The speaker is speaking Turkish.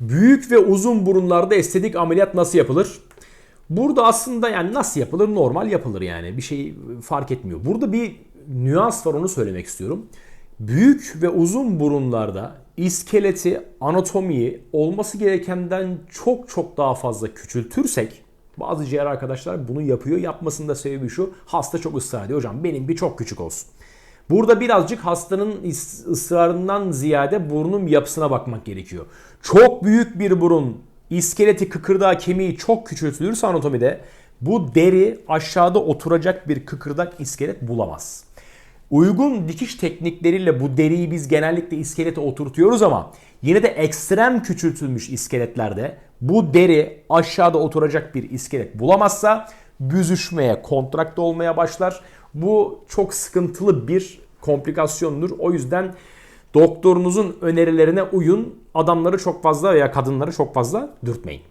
Büyük ve uzun burunlarda estetik ameliyat nasıl yapılır? Burada aslında yani nasıl yapılır? Normal yapılır yani. Bir şey fark etmiyor. Burada bir nüans var onu söylemek istiyorum. Büyük ve uzun burunlarda iskeleti, anatomiyi olması gerekenden çok çok daha fazla küçültürsek bazı cerrah arkadaşlar bunu yapıyor. Yapmasının da sebebi şu. Hasta çok ısrar ediyor. Hocam benim bir çok küçük olsun. Burada birazcık hastanın ısrarından ziyade burnun yapısına bakmak gerekiyor. Çok büyük bir burun, iskeleti, kıkırdağı, kemiği çok küçültülürse anatomide bu deri aşağıda oturacak bir kıkırdak iskelet bulamaz. Uygun dikiş teknikleriyle bu deriyi biz genellikle iskelete oturtuyoruz ama yine de ekstrem küçültülmüş iskeletlerde bu deri aşağıda oturacak bir iskelet bulamazsa büzüşmeye, kontrakta olmaya başlar. Bu çok sıkıntılı bir komplikasyondur. O yüzden doktorunuzun önerilerine uyun. Adamları çok fazla veya kadınları çok fazla dürtmeyin.